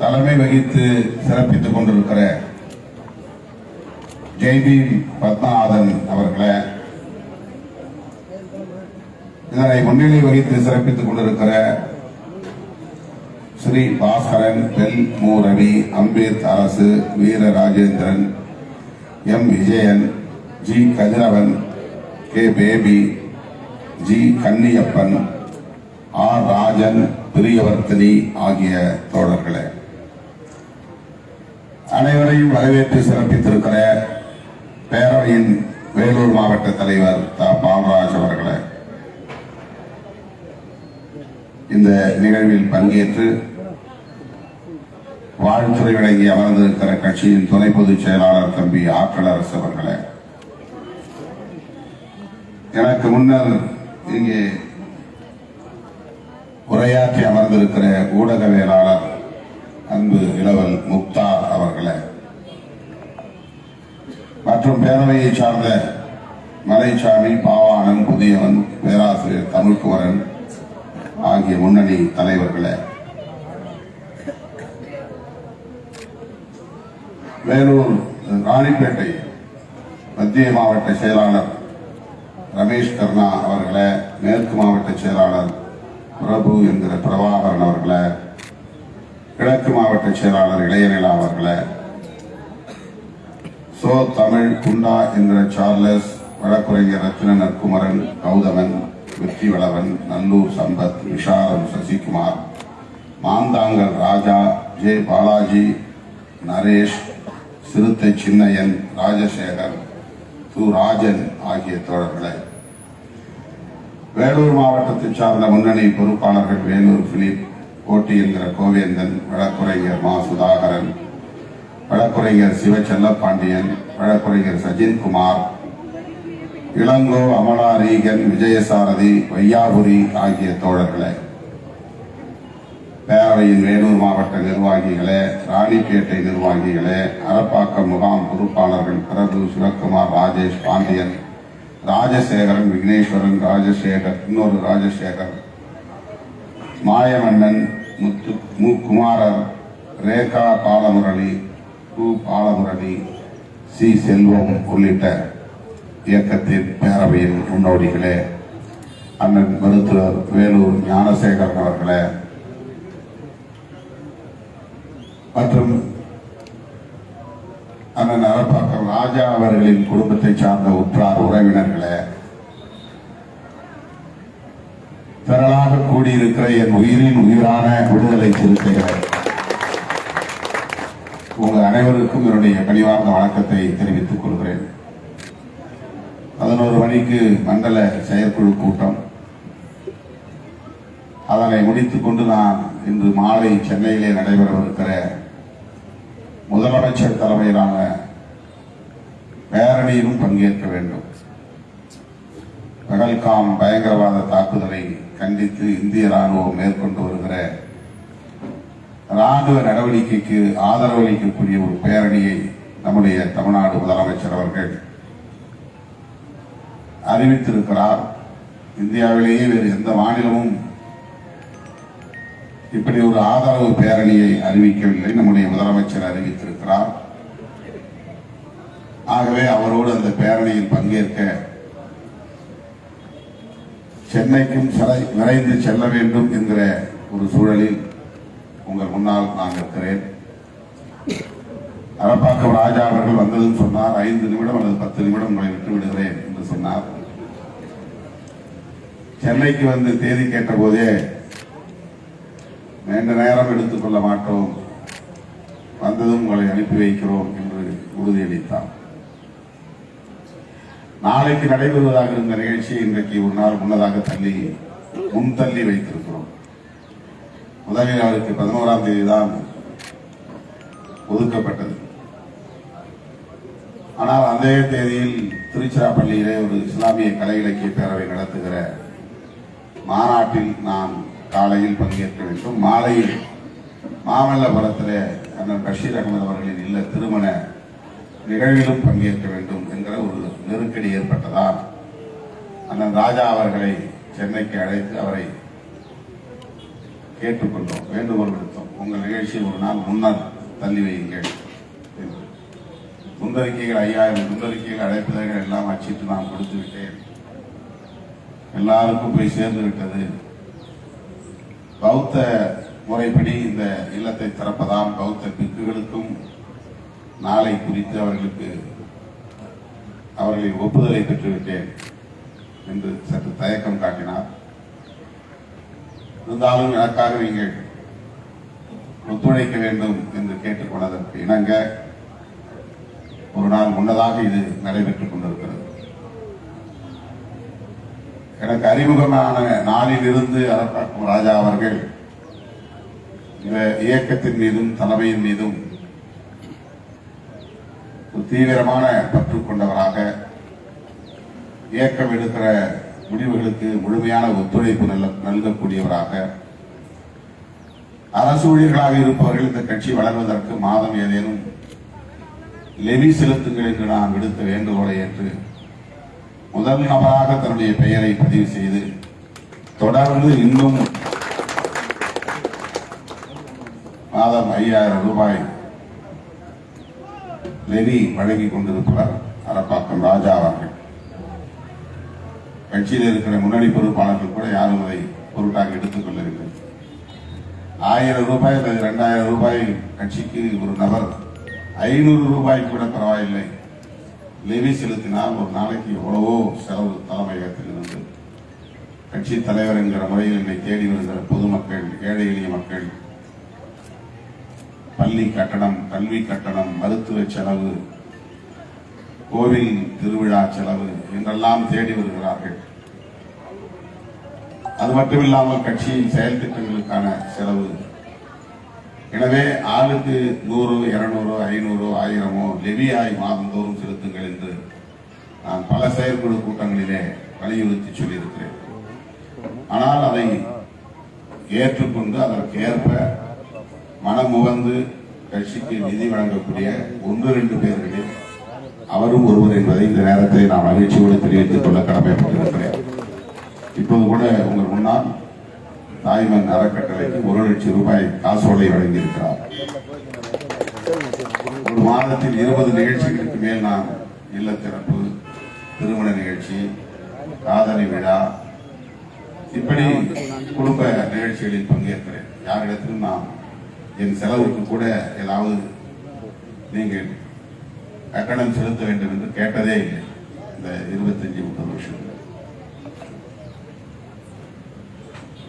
தலைமை வகித்து சிறப்பித்துக் கொண்டிருக்கிற ஜெய்பி பத்மநாதன் அவர்களை இதனை முன்னிலை வகித்து சிறப்பித்துக் கொண்டிருக்கிற ஸ்ரீ பாஸ்கரன் பெல் மு Ravi Ambeth Arasu Veera Rajendran M Vijayan G Kathiravan K baby G Kanniyappan R Rajan Priyavarthini ஆகிய தோழர்களே அனைவரையும் வரவேற்று சிறப்பித்திருக்கிற பேரவையின் வேலூர் மாவட்ட தலைவர் த. பால்ராஜ் அவர்களே இந்த நிகழ்வில் பங்கேற்று வாழ்த்துறை வழங்கி அமர்ந்திருக்கிற கட்சியின் துணை பொதுச் செயலாளர் தம்பி ஆற்றல் அரசு அவர்களே. எனக்கு முன்னர் இங்கே உரையாற்றி அமர்ந்திருக்கிற ஊடகவியலாளர் அன்பு இளவல் முக்தார் அவர்களே. மற்றும் பேரவையை சார்ந்த மலைச்சாமி பாவாணன் புதியவன் பேராசிரியர் தமிழ்குமரன் ஆகிய முன்னணி தலைவர்களே. வேலூர் ராணிப்பேட்டை மத்திய மாவட்ட செயலாளர் ரமேஷ் கர்ணா அவர்களே மேற்கு மாவட்ட செயலாளர் பிரபு என்கிற பிரபாகரன் அவர்களை கிழக்கு மாவட்ட செயலாளர் இளையநிலா அவர்களை சோ தமிழ் குண்டா என்கிற சார்லஸ் வழக்குரைஞர் ரத்ன நற்குமரன் கௌதமன் வெற்றி வளவன் நல்லூர் சம்பத் விஷாரம் சசிகுமார் மாந்தாங்கல் ராஜா ஜே பாலாஜி நரேஷ் சிறுத்தை சின்னையன் ராஜசேகர் து ராஜன் ஆகிய தோழர்களை வேலூர் மாவட்டத்தை சார்ந்த முன்னணி பொறுப்பாளர்கள் வேலூர் பிலிப் கோட்டி என்கிற கோவேந்தன் வழக்குரைஞர் மா. சுதாகரன் வழக்குரைஞர் சிவ செல்லப்பாண்டியன் வழக்குரைஞர் சஜின்குமார் இளங்கோ அமலா ரீகன் விஜயசாரதி வையாபுரி ஆகிய தோழர்களே. பேரவையின் வேலூர் மாவட்ட நிர்வாகிகளே ராணிப்பேட்டை நிர்வாகிகளே அரப்பாக்கம் முகாம் பொறுப்பாளர்கள் பிரபு சிவக்குமார் ராஜேஷ் பாண்டியன் ராஜசேகரன் விக்னேஸ்வரன் ராஜசேகர் இன்னொரு ராஜசேகர். மாயவண்ணன் முத்து மு குமாரர் ரேகா பாலமுரளி கு பாலமுரளி சி செல்வம் உள்ளிட்ட இயக்கத்தின் பேரவையின் முன்னோடிகளே அண்ணன் மருத்துவர் வேலூர் ஞானசேகரன் அவர்களே மற்றும் அண்ணன் அரப்பா ராஜா அவர்களின் குடும்பத்தை சார்ந்த உற்றார் உறவினர்களே திரளாக கூடியிருக்கிற என் உயிரின் உயிரான விடுதலை சிறுத்தைகளே உங்கள் அனைவருக்கும் என்னுடைய கனிவார்ந்த வணக்கத்தை தெரிவித்துக் கொள்கிறேன். பதினோரு மணிக்கு மண்டல செயற்குழு கூட்டம். அதனை முடித்துக் கொண்டு நான் இன்று மாலை சென்னையிலே நடைபெறவிருக்கிற முதலமைச்சர் தலைமையிலான பேரணியிலும் பங்கேற்க வேண்டும். பகல்காம் பயங்கரவாத தாக்குதலை கண்டித்து இந்திய ராணுவம் மேற்கொண்டு வருகிற ராணுவ நடவடிக்கைக்கு ஆதரவு அளிக்கக்கூடிய ஒரு பேரணியை நம்முடைய தமிழ்நாடு முதலமைச்சர் அவர்கள் அறிவித்திருக்கிறார். இந்தியாவிலேயே வேறு எந்த மாநிலமும் இப்படி ஒரு ஆதரவு பேரணியை அறிவிக்கவில்லை. நம்முடைய முதலமைச்சர் அறிவித்திருக்கிறார். ஆகவே அவரோடு அந்த பேரணியில் பங்கேற்க சென்னைக்கும் விரைந்து செல்ல வேண்டும் என்கிற ஒரு சூழலில் உங்கள் முன்னால் நான் இருக்கிறேன். அரப்பாக்கம் ராஜா அவர்கள் வந்ததும் சொன்னார் ஐந்து நிமிடம் அல்லது பத்து நிமிடம் உங்களை விட்டு விடுகிறேன் என்று சொன்னார். சென்னைக்கு வந்து தேதி கேட்ட போதே நீண்ட நேரம் எடுத்துக்கொள்ள மாட்டோம் வந்ததும் உங்களை அனுப்பி வைக்கிறோம் என்று உறுதியளித்தார். நாளைக்கு நடைபெறுவதாக இருந்த நிகழ்ச்சியை இன்றைக்கு ஒரு நாள் முன்னதாக தள்ளி முன் தள்ளி வைத்திருக்கிறோம். முதலில் அவருக்கு பதினோராம் தேதி தான் ஒதுக்கப்பட்டது. ஆனால் அதே தேதியில் திருச்சிராப்பள்ளியிலே ஒரு இஸ்லாமிய கலை இலக்கிய பேரவை நடத்துகிற மாநாட்டில் நான் காலையில் பங்கேற்க வேண்டும். மாலையில் மாமல்லபுரத்திலே அண்ணன் பஷீர் அகமது அவர்களின் இல்ல திருமண நிகழ்விலும் பங்கேற்க வேண்டும் என்கிற ஒரு நெருக்கடி ஏற்பட்டதால் அண்ணன் ராஜா அவர்களை சென்னைக்கு அழைத்து அவரை கேட்டுக்கொண்டோம் வேண்டுகோள் விடுத்தோம். உங்கள் நிகழ்ச்சியை ஒரு நாள் முன்னர் தள்ளி வையுங்கள் என்று. ஐயாயிரம் முந்தறிக்கைகள் அழைப்பதைகள் எல்லாம் அச்சிட்டு நான் கொடுத்து விட்டேன். எல்லாருக்கும் போய் சேர்ந்து விட்டது. பௌத்த முறைப்படி இந்த இல்லத்தை திறப்பதால் பௌத்த பிக்குகளுக்கும் நாளை குறித்து அவர்களுக்கு அவர்களின் ஒப்புதலை பெற்றுவிட்டேன் என்று சற்று தயக்கம் காட்டினார். இருந்தாலும் எனக்காக நீங்கள் ஒத்துழைக்க வேண்டும் என்று கேட்டுக்கொண்டதற்கு இணங்க ஒரு நாள் முன்னதாக இது நடைபெற்றுக் கொண்டிருக்கிறது. எனக்கு அறிமுகமான நாளிலிருந்து அரப்பாக்கம் ராஜா அவர்கள் இந்த இயக்கத்தின் மீதும் தலைமையின் மீதும் தீவிரமான பற்று கொண்டவராக இயக்கம் எடுக்கிற முடிவுகளுக்கு முழுமையான ஒத்துழைப்பு நல்க- நல்கக்கூடியவராக அரசு ஊழியர்களாக இருப்பவர்கள் இந்த கட்சி வளர்வதற்கு மாதம் ஏதேனும் லெவி செலுத்துங்கள் என்று நான் விடுத்த வேண்டுகோளை ஏற்று முதல் நபராக தன்னுடைய பெயரை பதிவு செய்து தொடர்ந்து இன்னும் மாதம் ஐயாயிரம் ரூபாய் நெறி வழங்கிக் கொண்டிருக்கிறார் அரப்பாக்கம் ராஜா அவர்கள். கட்சியில் இருக்கிற முன்னணி பொறுப்பாளர்கள் கூட யாரும் அதை பொருட்டாக எடுத்துக் கொள்ளவில்லை. ஆயிரம் ரூபாய் அல்லது இரண்டாயிரம் ரூபாய் கட்சிக்கு ஒரு நபர் ஐநூறு ரூபாய் கூட பரவாயில்லை. லெவி செலுத்தினால் ஒரு நாளைக்கு எவ்வளவோ செலவு தலைமையகத்தில் இருந்து கட்சி தலைவர் என்கிற முறையில் என்னை தேடி வருகிற பொதுமக்கள் ஏழை எளிய மக்கள் பள்ளி கட்டணம் கல்வி கட்டணம் மருத்துவ செலவு கோவில் திருவிழா செலவு என்றெல்லாம் தேடி வருகிறார்கள். அது மட்டுமில்லாமல் கட்சியின் செயல் திட்டங்களுக்கான செலவு. எனவே ஆளுக்கு நூறு இருநூறு ஐநூறு ஆயிரமோ லெவியாய் மாதந்தோறும் செலுத்துங்கள் என்று நான் பல செயற்குழு கூட்டங்களிலே வலியுறுத்தி சொல்லியிருக்கிறேன். ஆனால் அதை ஏற்றுக்கொண்டு அதற்கு ஏற்ப மனமுவந்து கட்சிக்கு நிதி வழங்கக்கூடிய ஒன்று ரெண்டு பேர்களில் அவரும் ஒருவர் என்பதை இந்த நேரத்தில் நான் மகிழ்ச்சியோடு தெரிவித்துக் கொள்ள கடமைப்பட்டிருக்கிறேன். இப்போது கூட உங்கள் முன்னால் தாய்மன் அறக்கட்டளைக்கு ஒரு லட்சம் ரூபாய் காசோலை வழங்கியிருக்கிறார். ஒரு மாதத்தில் இருபது நிகழ்ச்சிகளுக்கு மேல் நான் இல்ல திறப்பு திருமண நிகழ்ச்சி காதலி விழா இப்படி குடும்ப நிகழ்ச்சிகளில் பங்கேற்கிறேன். யாரிடத்திலும் நான் என் செலவுக்கு கூட ஏதாவது நீங்கள் கட்டணம் செலுத்த வேண்டும் என்று கேட்டதே இல்லை. இந்த இருபத்தஞ்சு முப்பது வருஷம்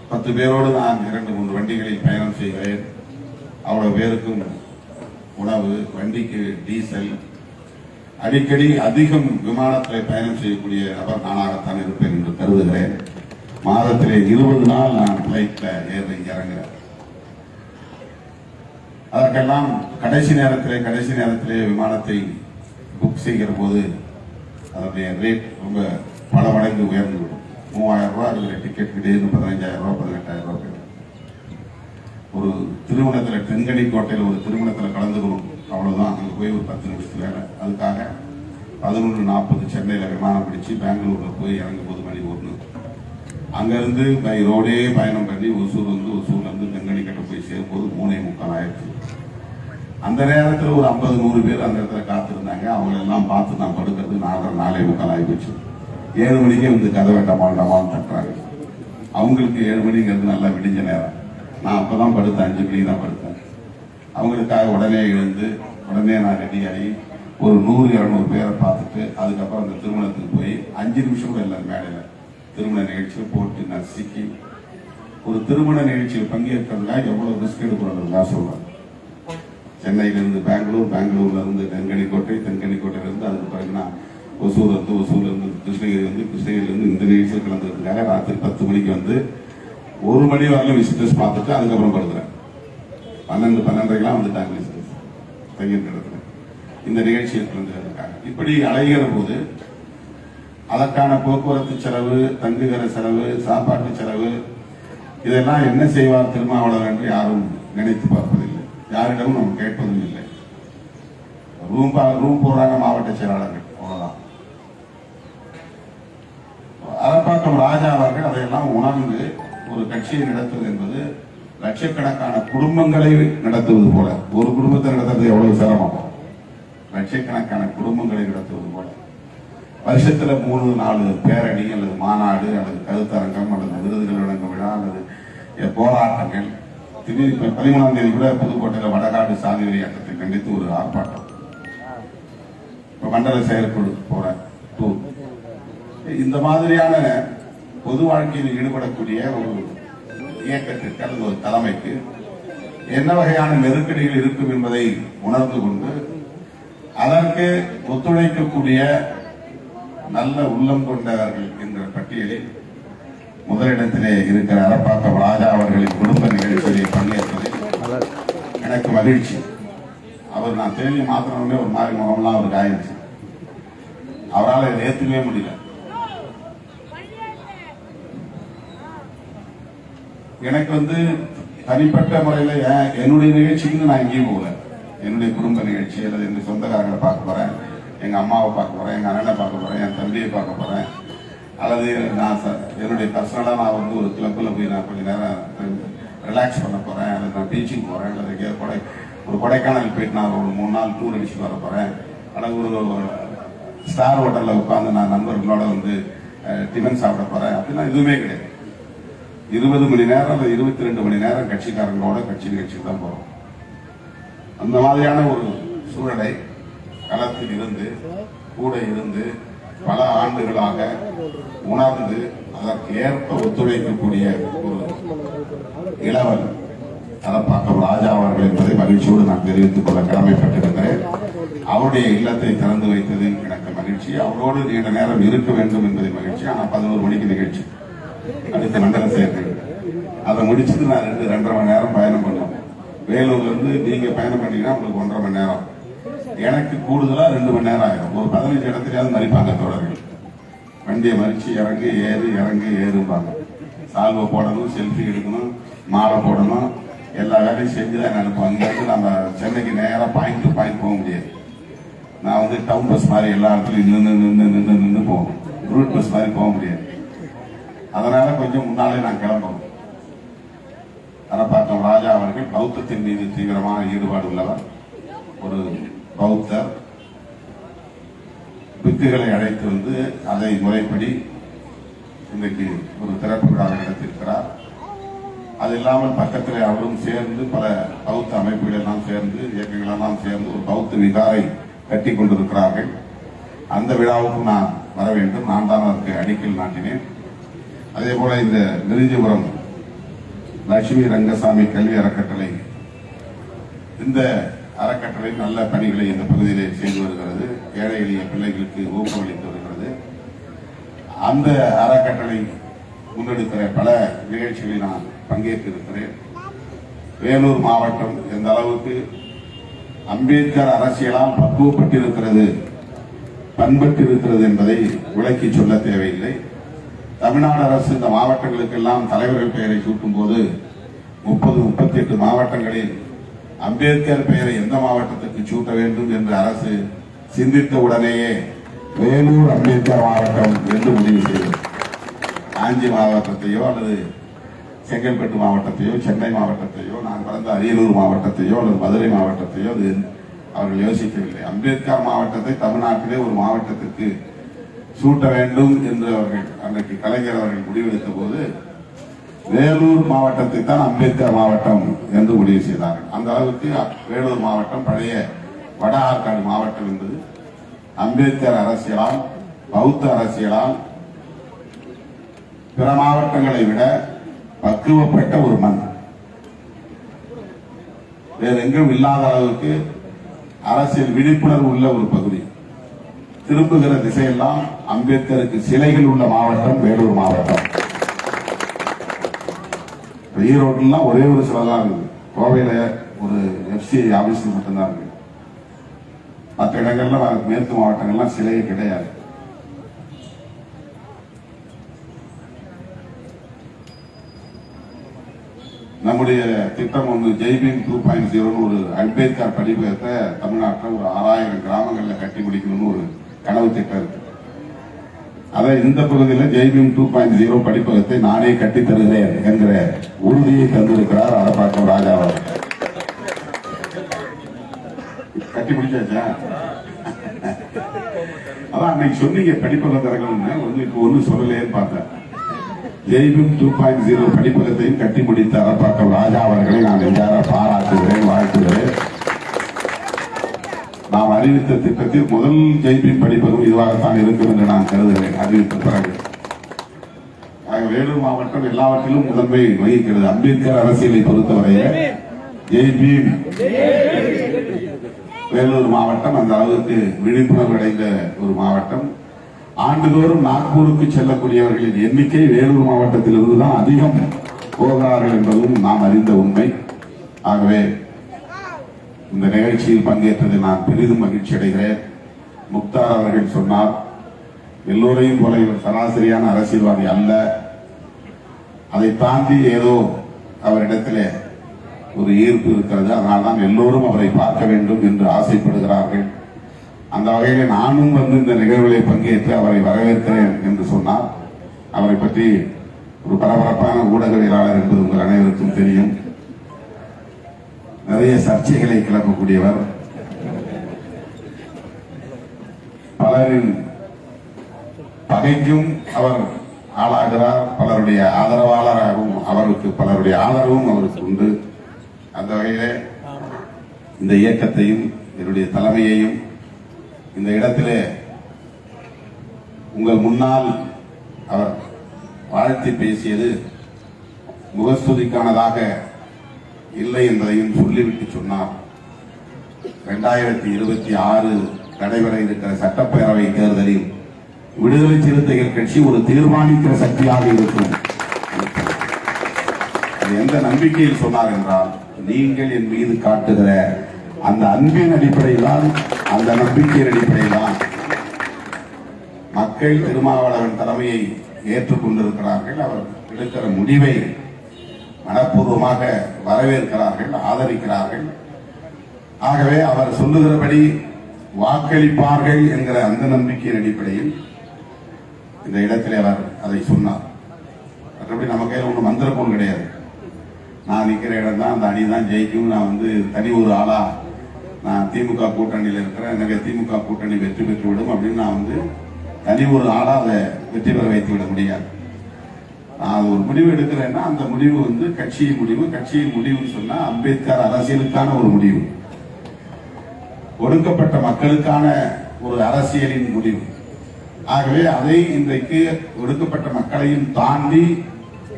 பத்து பேரோடு நான் இரண்டு மூன்று வண்டிகளில் பயணம் செய்கிறேன். அவ்வளவு பேருக்கும் உணவு வண்டிக்கு டீசல் அடிக்கடி அதிகம் விமானத்தில் பயணம் செய்யக்கூடிய நபர் நானாகத்தான் இருப்பேன் என்று கருதுகிறேன். மாதத்திலே இருபது நாள் நான் பிளைட்ல ஏறி இறங்குகிறேன். அதற்கெல்லாம் கடைசி நேரத்திலே கடைசி நேரத்திலே விமானத்தை புக் செய்கிற போது அதனுடைய ரேட் ரொம்ப பல மடங்கு உயர்ந்துவிடும் மூவாயிரம் ரூபாய் இருக்கிற டிக்கெட் திடீர்னு பதினஞ்சாயிரம் ரூபாய் பதினெட்டாயிரம் ரூபாய் ஒரு திருமணத்தில் தென்கனி கோட்டையில் ஒரு திருமணத்தில் கலந்துக்கணும் அவ்வளோதான் அங்கே போய் ஒரு பத்து நிமிஷத்துல வேலை. அதுக்காக பதினொன்று நாற்பது சென்னையில் விமானம் பிடிச்சி பெங்களூரில் போய் இறங்கும் போது மணி ஒன்று அங்கேருந்து பை ரோடே பயணம் பண்ணி ஒசூர் வந்து ஒசூர்லேருந்து தென்கனி கட்ட போய் சேரும்போது மூணே முக்கால் ஆயிடுச்சு. அந்த நேரத்தில் ஒரு ஐம்பது நூறு பேர் அந்த இடத்துல காத்திருந்தாங்க. அவங்க எல்லாம் பார்த்து நான் படுக்கிறது நாலரை நாளே முக்கால் ஆகிப்போச்சு ஏழு மணிக்கே வந்து கதை வேண்டாமா வேண்டாமான்னு தட்டுறாங்க. அவங்களுக்கு ஏழு மணிங்கிறது நல்லா விடிஞ்ச நேரம். நான் அப்போ தான் படுத்தேன் அஞ்சு மணிக்கு தான் படுத்தேன். அவங்களுக்காக உடனே எழுந்து உடனே நான் ரெடி ஆகி ஒரு நூறு இரநூறு பேரை பார்த்துட்டு அதுக்கப்புறம் அந்த திருமணத்துக்கு போய் அஞ்சு நிமிஷம் கூட இல்லை மேடையில். திருமண நிகழ்ச்சியில் போட்டு நசுக்கி ஒரு திருமண நிகழ்ச்சியில் பங்கேற்கிறதுக்காக எவ்வளோ ரிஸ்க் எடுக்கிறதா சொல்கிறேன் சென்னையிலிருந்து பெங்களூர் பெங்களூர்ல இருந்து தென்கனிக்கோட்டை தென்கனிக்கோட்டையிலிருந்து அதுக்கு பிறகு ஒசூர் வந்து ஒசூர்ல இருந்து கிருஷ்ணகிரி வந்து கிருஷ்ணகிரில இருந்து இந்த நிகழ்ச்சியில் கலந்துருக்காங்க ராத்திரி பத்து மணிக்கு வந்து ஒரு மணி வரலும் விசிட்டர்ஸ் பார்த்துட்டு அதுக்கப்புறம் படுத்துறேன். பன்னெண்டு பன்னெண்டரைக்கெல்லாம் வந்துட்டாங்க விசிட்டர்ஸ் தங்கியிருக்க இடத்துல. இந்த நிகழ்ச்சியில் கலந்துருக்காங்க இப்படி அலைகிற போது அதற்கான போக்குவரத்து செலவு தங்குகிற செலவு சாப்பாட்டு செலவு இதெல்லாம் என்ன செய்வார் திருமாவளவன் என்று யாரும் நினைத்து பார்ப்பது யாரிடமும் நாம் கேட்பதும் இல்லை. ரூம் ரூம் போடுறாங்க மாவட்ட செயலாளர்கள். அவ்வளவுதான். அரப்பாக்கம் ராஜா அவர்கள் அதையெல்லாம் உணர்ந்து ஒரு கட்சியை நடத்துவது என்பது லட்சக்கணக்கான குடும்பங்களை நடத்துவது போல. ஒரு குடும்பத்தை நடத்துறது எவ்வளவு சிரமம்? லட்சக்கணக்கான குடும்பங்களை நடத்துவது போல. வருஷத்துல மூணு நாலு பேரணி அல்லது மாநாடு அல்லது கருத்தரங்கம் அல்லது விருதுகள் வழங்கும் விழா அல்லது போராட்டங்கள் திடீர் பதிமூணாம் தேதி கூட புதுக்கோட்டையில் வடகாடு சாதி வெறியாட்டத்தை கண்டித்து ஒரு ஆர்ப்பாட்டம். இப்போ மண்டல செயற்குழு போற டூர் இந்த மாதிரியான பொது வாழ்க்கையில் ஈடுபடக்கூடிய ஒரு இயக்கத்திற்கு அல்லது ஒரு தலைமைக்கு என்ன வகையான நெருக்கடிகள் இருக்கும் என்பதை உணர்ந்து கொண்டு அதற்கு ஒத்துழைக்கக்கூடிய நல்ல உள்ளம் கொண்டவர்கள் என்ற பட்டியலில் முதலிடத்திலே இருக்கிற அரப்பாக்கம் ராஜா அவர்களின் குடும்ப நிகழ்ச்சி மகிழ்ச்சி. அவர் நான் தேதி மாத்திரமே ஒரு மாதிரி முகம்லாம் அவருக்கு ஆயிடுச்சு அவரால் இதை ஏற்றுக்கவே முடியல. எனக்கு வந்து தனிப்பட்ட முறையில் ஏன் என்னுடைய நிகழ்ச்சிக்கு நான் எங்கேயும் போகல. என்னுடைய குடும்ப நிகழ்ச்சி அல்லது என்னுடைய சொந்தக்காரங்களை பார்க்க போகிறேன் எங்கள் அம்மாவை பார்க்க போகிறேன் எங்கள் அண்ணனை பார்க்க போகிறேன் என் தம்பியை பார்க்க போகிறேன் அல்லது நான் என்னுடைய பர்சனலாக நான் வந்து ஒரு கிளப்பில் போய் நான் கொஞ்ச நேரம் ரிலாக்ஸ் பண்ண போகிறேன் அல்லது நான் டீச்சிங் போகிறேன் அல்லது எங்கேயாவது கொடை ஒரு கொடைக்கானல் போயிட்டு நான் ஒரு மூணு நாள் டூர் அடிச்சுட்டு வர போகிறேன் அல்லது ஒரு ஸ்டார் ஹோட்டலில் உட்காந்து நான் நண்பர்களோட வந்து டிஃபன் சாப்பிட போகிறேன் அப்படிலாம் எதுவுமே கிடையாது. இருபது மணி நேரம் அல்லது இருபத்தி ரெண்டு மணி நேரம் கட்சிக்காரங்களோட கட்சி நிகழ்ச்சிக்கு தான் போகிறோம் அந்த மாதிரியான ஒரு சூழலை களத்தில் இருந்து கூட இருந்து பல ஆண்டுகளாக உணர்ந்து அதற்கு ஏற்ப ஒத்துழைக்கக்கூடிய ஒரு இளவல் தலப்பாக்கம் ராஜா அவர்கள் என்பதை மகிழ்ச்சியோடு நான் தெரிவித்துக் கொள்ள கடமைப்பட்டிருக்கிறேன். அவருடைய இல்லத்தை திறந்து வைத்தது எனக்கு மகிழ்ச்சி. அவரோடு நீண்ட நேரம் இருக்க வேண்டும் என்பதை மகிழ்ச்சி. ஆனால் பதினோரு மணிக்கு நிகழ்ச்சி. அடுத்த மண்டல சேர்க்கை அதை முடிச்சுட்டு நான் ரெண்டு ரெண்டரை மணி நேரம் பயணம் பண்ணோம் வேலூர்ல இருந்து நீங்க பயணம் பண்ணீங்கன்னா உங்களுக்கு ஒன்றரை மணி நேரம். எனக்கு கூடுதலா ரெண்டு மணி நேரம் ஆயிரும். ஒரு பதினஞ்சு இடத்துலயாவது மறிப்பாங்க தோழர்கள். வண்டியை மறிச்சு இறங்கு ஏறு இறங்கு ஏறும்பாங்க. சால்வை போடணும் செல்ஃபி எடுக்கணும் மாலை போடணும். எல்லா வேலையும் செஞ்சு தான் நினைப்போம் அங்கேருந்து நம்ம சென்னைக்கு நேராக பாயிண்ட் டு பாயிண்ட் போக முடியாது. நான் வந்து டவுன் பஸ் மாதிரி எல்லா இடத்துலையும் நின்று நின்று நின்று நின்று போகணும் ரூட் பஸ் மாதிரி போக முடியாது. அதனால கொஞ்சம் முன்னாலே நான் கிளம்பணும். தனப்பாக்கம் ராஜா அவர்கள் பௌத்தத்தின் மீது தீவிரமான ஈடுபாடு உள்ளவர். ஒரு பௌத்தர் பிக்குகளை அழைத்து வந்து அதை முறைப்படி இன்றைக்கு ஒரு திறப்பு விழாவை நடத்தியிருக்கிறார். அது இல்லாமல் பக்கத்தில் அவரும் சேர்ந்து பல பௌத்த அமைப்புகளெல்லாம் சேர்ந்து இயக்கங்களெல்லாம் சேர்ந்து ஒரு பௌத்த விகாரை கட்டி கொண்டிருக்கிறார்கள். அந்த விழாவுக்கும் நான் வர வேண்டும். நான் தான் அதற்கு அடிக்கல் நாட்டினேன். அதே போல இந்த விருஞ்சிபுரம் லட்சுமி ரங்கசாமி கல்வி அறக்கட்டளை இந்த அறக்கட்டளை நல்ல பணிகளை இந்த பகுதியிலே செய்து வருகிறது. ஏழை எளிய பிள்ளைகளுக்கு ஊக்கமளித்து வருகிறது. அந்த அறக்கட்டளை முன்னெடுக்கிற பல நிகழ்ச்சிகளில் நான் பங்கேற்றிருக்கிறேன். வேலூர் மாவட்டம் எந்த அளவுக்கு அம்பேத்கர் அரசியலால் பக்குவப்பட்டிருக்கிறது பண்பட்டிருக்கிறது என்பதை விளக்கி சொல்ல தேவையில்லை. தமிழ்நாடு அரசு இந்த மாவட்டங்களுக்கெல்லாம் தலைவர்கள் பெயரை சூட்டும் போது முப்பது முப்பத்தி எட்டு மாவட்டங்களில் அம்பேத்கர் பெயரை எந்த மாவட்டத்துக்கு சூட்ட வேண்டும் என்று அரசு சிந்தித்த உடனேயே வேலூர் அம்பேத்கர் மாவட்டம் என்று முடிவு செய்தது. காஞ்சி மாவட்டத்தையோ அல்லது செங்கல்பட்டு மாவட்டத்தையோ சென்னை மாவட்டத்தையோ நான் பிறந்த அரியலூர் மாவட்டத்தையோ அல்லது மதுரை மாவட்டத்தையோ அது அவர்கள் யோசிக்கவில்லை. அம்பேத்கர் மாவட்டத்தை தமிழ்நாட்டிலே ஒரு மாவட்டத்திற்கு சூட்ட வேண்டும் என்று அவர்கள் அன்றைக்கு கலைஞர் அவர்கள் முடிவெடுத்த போது வேலூர் மாவட்டத்தை தான் அம்பேத்கர் மாவட்டம் என்று முடிவு செய்தார்கள். அந்த அளவுக்கு வேலூர் மாவட்டம் பழைய வட ஆற்காடு மாவட்டம் என்பது. அம்பேத்கர் அரசியலால் பௌத்த அரசியலால் பிற மாவட்டங்களை விட பக்குவப்பட்ட ஒரு மண். வேறு எங்கும் இல்லாத அளவுக்கு அரசியல் விழிப்புணர்வு உள்ள ஒரு பகுதி. திரும்புகிற திசையெல்லாம் அம்பேத்கருக்கு சிலைகள் உள்ள மாவட்டம் வேலூர் மாவட்டம். ஈரோடுலாம் ஒரே ஒரு சிலை தான் இருக்குது கோவையில் ஒரு எஃப்சி ஆஃபீஸில் மட்டும்தான் இருக்குது மற்ற இடங்கள்ல மேற்கு மாவட்டங்கள்லாம் சிலையே கிடையாது. நம்முடைய திட்டம் ஒன்று ஜெய்பீம் டூ பாயிண்ட் ஜீரோன்னு ஒரு அம்பேத்கர் படிப்பகத்தை தமிழ்நாட்டில் ஒரு ஆறாயிரம் கிராமங்களில் கட்டி முடிக்கணும்னு ஒரு கனவு திட்டம் இருக்கு. அதான் இந்த பகுதியில் ஜெய்பீம் டூ பாயிண்ட் ஜீரோ படிப்பகத்தை நானே கட்டி தருகிறேன் என்கிற உறுதியை தந்திருக்கிறார் அரப்பாக்கம் ராஜா அவர்கள். கட்டி முடிச்சாச்சா? அதான் அன்னைக்கு சொன்னீங்க படிப்பகம் திறக்கணும்னு ஒண்ணு இப்போ ஒன்றும் சொல்லலையேன்னு பார்த்தேன். ஜெய்பீம் டூ பாயிண்ட் ஜீரோ படிப்பகத்தையும் கட்டி முடித்த அரப்பாக்கம் ராஜா அவர்களை நான் நெஞ்சார பாராட்டுகிறேன் வாழ்த்துகிறேன். அறிவித்த திட்டத்தில் முதல் ஜெய்பீம் படிப்பதும் இதுவாகத்தான் இருக்கும் என்று நான் கருதுகிறேன். அறிவித்த பிறகு. ஆக வேலூர் மாவட்டம் எல்லாவற்றிலும் முதன்மை வகிக்கிறது. அம்பேத்கர் அரசியலை பொறுத்தவரையில ஜெய்பீம். வேலூர் மாவட்டம் அந்த அளவுக்கு விழிப்புணர்வு அடைந்த ஒரு மாவட்டம். ஆண்டுதோறும் நாக்பூருக்கு செல்லக்கூடியவர்களின் எண்ணிக்கை வேலூர் மாவட்டத்திலிருந்து தான் அதிகம் போகிறார்கள் என்பதும் நாம் அறிந்த உண்மை. ஆகவே இந்த நிகழ்ச்சியில் பங்கேற்றதில் நான் பெரிதும் மகிழ்ச்சி அடைகிறேன். முக்தார் அவர்கள் சொன்னார் எல்லோரையும் போல இவர் சராசரியான அரசியல்வாதி அல்ல. அதை தாண்டி ஏதோ அவரிடத்திலே ஒரு ஈர்ப்பு இருக்கிறது. அதனால்தான் எல்லோரும் அவரை பார்க்க வேண்டும் என்று ஆசைப்படுகிறார்கள். அந்த வகையில் நானும் வந்து இந்த நிகழ்வுகளை பங்கேற்று அவரை வரவேற்கிறேன் என்று சொன்னார். அவரை பற்றி ஒரு பரபரப்பான ஊடகவியலாளர் என்பது உங்கள் அனைவருக்கும் தெரியும். நிறைய சர்ச்சைகளை கிளப்பக்கூடியவர். பலரின் பகைக்கும் அவர் ஆளாகிறார். பலருடைய ஆதரவாளராகவும் அவருக்கு பலருடைய ஆதரவும் அவருக்கு உண்டு. அந்த வகையிலே இந்த இயக்கத்தையும் என்னுடைய தலைமையையும் இந்த இடத்திலே உங்கள் முன்னால் அவர் வாழ்த்தி பேசியது முகஸ்துதிக்கானதாக இல்லை என்பதையும் சொல்லிவிட்டு சொன்னார். இரண்டாயிரத்தி இருபத்தி ஆறு நடைபெற இருக்கிற சட்டப்பேரவை தேர்தலில் விடுதலை சிறுத்தைகள் கட்சி ஒரு தீர்மானிக்கிற சக்தியாக இருக்கும். எந்த நம்பிக்கையில் சொன்னார் என்றால் நீங்கள் என் மீது காட்டுகிற அந்த அன்பின் அடிப்படையில் தான் அந்த நம்பிக்கையின் அடிப்படையில் தான் மக்கள் திருமாவளவன் தலைமையை ஏற்றுக்கொண்டிருக்கிறார்கள். அவர் எடுக்கிற முடிவை மனப்பூர்வமாக வரவேற்கிறார்கள் ஆதரிக்கிறார்கள். ஆகவே அவர் சொல்லுகிறபடி வாக்களிப்பார்கள் என்கிற அந்த நம்பிக்கையின் அடிப்படையில் இந்த இடத்திலே அவர் அதை சொன்னார். மற்றபடி நம்ம கையில் ஒன்றும் மந்திரக்கோள் கிடையாது. நான் நிற்கிற இடம் தான் அந்த அணி தான் ஜெயிக்கும். நான் வந்து தனி ஒரு ஆளா நான் திமுக கூட்டணியில் இருக்கிறேன். எனவே திமுக கூட்டணி வெற்றி பெற்று விடும் அப்படின்னு நான் வந்து தனி ஒரு ஆளா அதை வெற்றி பெற வைத்து விட முடியாது. நான் ஒரு முடிவு எடுக்கிறேன்னா அந்த முடிவு வந்து கட்சியின் முடிவு. கட்சியின் முடிவுன்னு சொன்னா அம்பேத்கர் அரசியலுக்கான ஒரு முடிவு. ஒடுக்கப்பட்ட மக்களுக்கான ஒரு அரசியலின் முடிவு. ஆகவே அதை இன்றைக்கு ஒடுக்கப்பட்ட மக்களையும் தாண்டி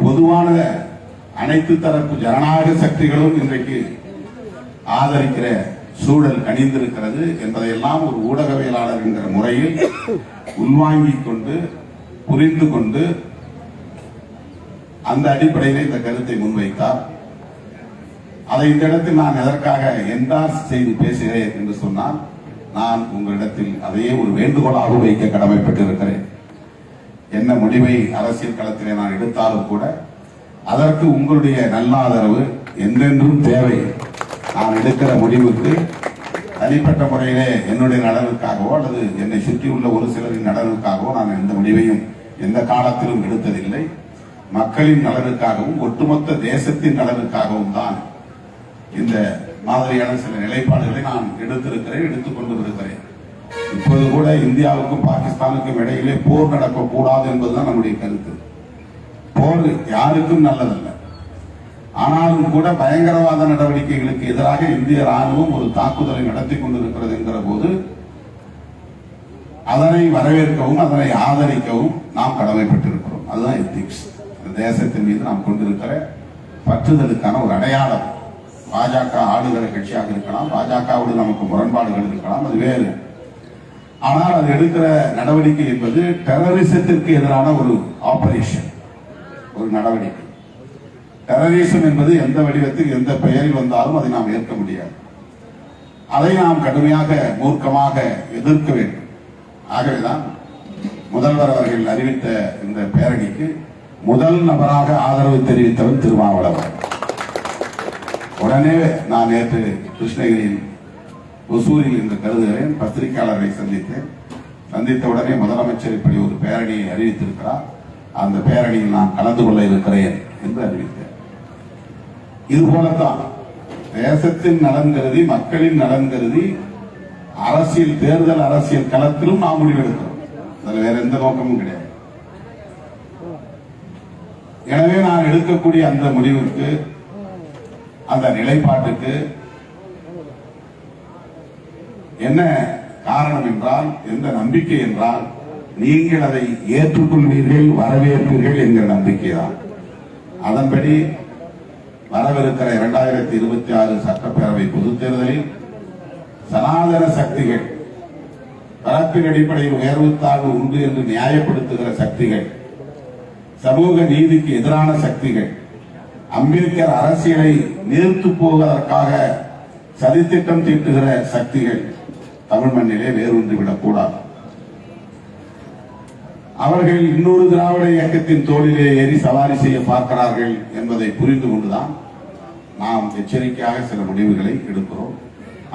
பொதுவான அனைத்து தரப்பு ஜனநாயக சக்திகளும் இன்றைக்கு ஆதரிக்கிற சூழல் கணிந்திருக்கிறது என்பதையெல்லாம் ஒரு ஊடகவியலாளர் என்கிற முறையில் உள்வாங்கிக் கொண்டு புரிந்து கொண்டு அந்த அடிப்படையில் இந்த கருத்தை முன்வைத்தார். அதை இந்த இடத்தில் நான் எதற்காக என்டார்ஸ் செய்து பேசுகிறேன் என்று சொன்னால் நான் உங்களிடத்தில் அதையே ஒரு வேண்டுகோளாக வைக்க கடமைப்பட்டிருக்கிறேன். என்ன முடிவை அரசியல் களத்திலே நான் எடுத்தாலும் கூட அதற்கு உங்களுடைய நல்ல ஆதரவு என்றென்றும் தேவை. நான் எடுக்கிற முடிவுக்கு தனிப்பட்ட முறையிலே என்னுடைய நலனுக்காகவோ அல்லது என்னை சுற்றியுள்ள ஒரு சிலரின் நலனுக்காகவோ நான் எந்த முடிவையும் எந்த காலத்திலும் எடுத்ததில்லை. மக்களின் நலனுக்காகவும் ஒட்டுமொத்த தேசத்தின் நலனுக்காகவும் தான் இந்த மாதிரியான சில நிலைப்பாடுகளை நான் எடுத்திருக்கிறேன் எடுத்துக்கொண்டு இருக்கிறேன் இப்போது கூட இந்தியாவுக்கும் பாகிஸ்தானுக்கும் இடையிலே போர் நடக்கக்கூடாது என்பதுதான் நம்முடைய கருத்து. போர் யாருக்கும் நல்லதல்ல. ஆனாலும் கூட பயங்கரவாத நடவடிக்கைகளுக்கு எதிராக இந்திய ராணுவம் ஒரு தாக்குதலை நடத்தி கொண்டிருக்கிறது என்கிற போது அதனை வரவேற்கவும் அதனை ஆதரிக்கவும் நாம் கடமைப்பட்டிருக்கிறோம். அதுதான் எத்திக்ஸ் தேசத்தின் மீது நாம் கொண்டிருக்கிற பற்றுதலுக்கான ஒரு அடையாளம். பாஜக ஆளுகிற கட்சியாக இருக்கலாம் பாஜகவோடு நமக்கு முரண்பாடுகள் இருக்கலாம் அது வேறு. ஆனால் அது எடுக்கிற நடவடிக்கை என்பது டெரரிசத்திற்கு எதிரான ஒரு ஆபரேஷன் ஒரு நடவடிக்கை. டெரரிசம் என்பது எந்த வடிவத்தில் எந்த பெயரில் வந்தாலும் அதை நாம் ஏற்க முடியாது. அதை நாம் கடுமையாக மூர்க்கமாக எதிர்க்க வேண்டும். ஆகவேதான் முதல்வர் அவர்கள் அறிவித்த இந்த பேரணிக்கு முதல் நபராக ஆதரவு தெரிவித்தவர் திருமாவளவன். உடனே நான் நேற்று கிருஷ்ணகிரியில் ஒசூரில் என்று கருதுகிறேன். பத்திரிகையாளரை சந்தித்தேன். சந்தித்த உடனே முதலமைச்சர் இப்படி ஒரு பேரணியை அறிவித்திருக்கிறார். அந்த பேரணியில் நான் கலந்து கொள்ள இருக்கிறேன் என்று அறிவித்தேன். இது போலத்தான் தேசத்தின் நலன் கருதி மக்களின் நலன் கருதி அரசியல் தேர்தல் அரசியல் களத்திலும் நாம் முடிவெடுக்கிறோம். அதில் வேற எந்த நோக்கமும் கிடையாது. எனவே நான் எடுக்கக்கூடிய அந்த முடிவுக்கு அந்த நிலைப்பாட்டுக்கு என்ன காரணம் என்றால் எந்த நம்பிக்கை என்றால் நீங்கள் அதை ஏற்றுக்கொள்வீர்கள் வரவேற்பீர்கள் என்கிற நம்பிக்கை தான். அதன்படி வரவிருக்கிற இரண்டாயிரத்தி இருபத்தி ஆறு சட்டப்பேரவை பொதுத் தேர்தலில் சனாதன சக்திகள் பரப்பின் அடிப்படையில் உயர்வு தாழ்வு உண்டு என்று நியாயப்படுத்துகிற சக்திகள் சமூக நீதிக்கு எதிரான சக்திகள். அம்பேத்கர் அரசியலை நிறுத்து போவதற்காக சதித்திட்டம் தீட்டுகிற சக்திகள் தமிழ் மண்ணிலே வேரூன்றி விடக்கூடாது. அவர்கள் இன்னொரு திராவிட இயக்கத்தின் தோளிலே ஏறி சவாரி செய்ய பார்க்கிறார்கள் என்பதை புரிந்து கொண்டுதான் நாம் எச்சரிக்கையாக சில முடிவுகளை எடுக்கிறோம்.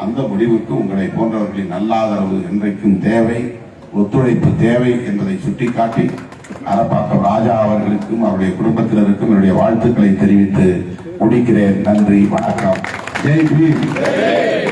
அந்த முடிவுக்கு உங்களை போன்றவர்களின் நல்லாதரவு என்றைக்கும் தேவை ஒத்துழைப்பு தேவை என்பதை சுட்டிக்காட்டி அரப்பாக்கம் ராஜா அவர்களுக்கும் அவருடைய குடும்பத்தினருக்கும் என்னுடைய வாழ்த்துக்களை தெரிவித்து முடிக்கிறேன். நன்றி வணக்கம். ஜெய் பீம்.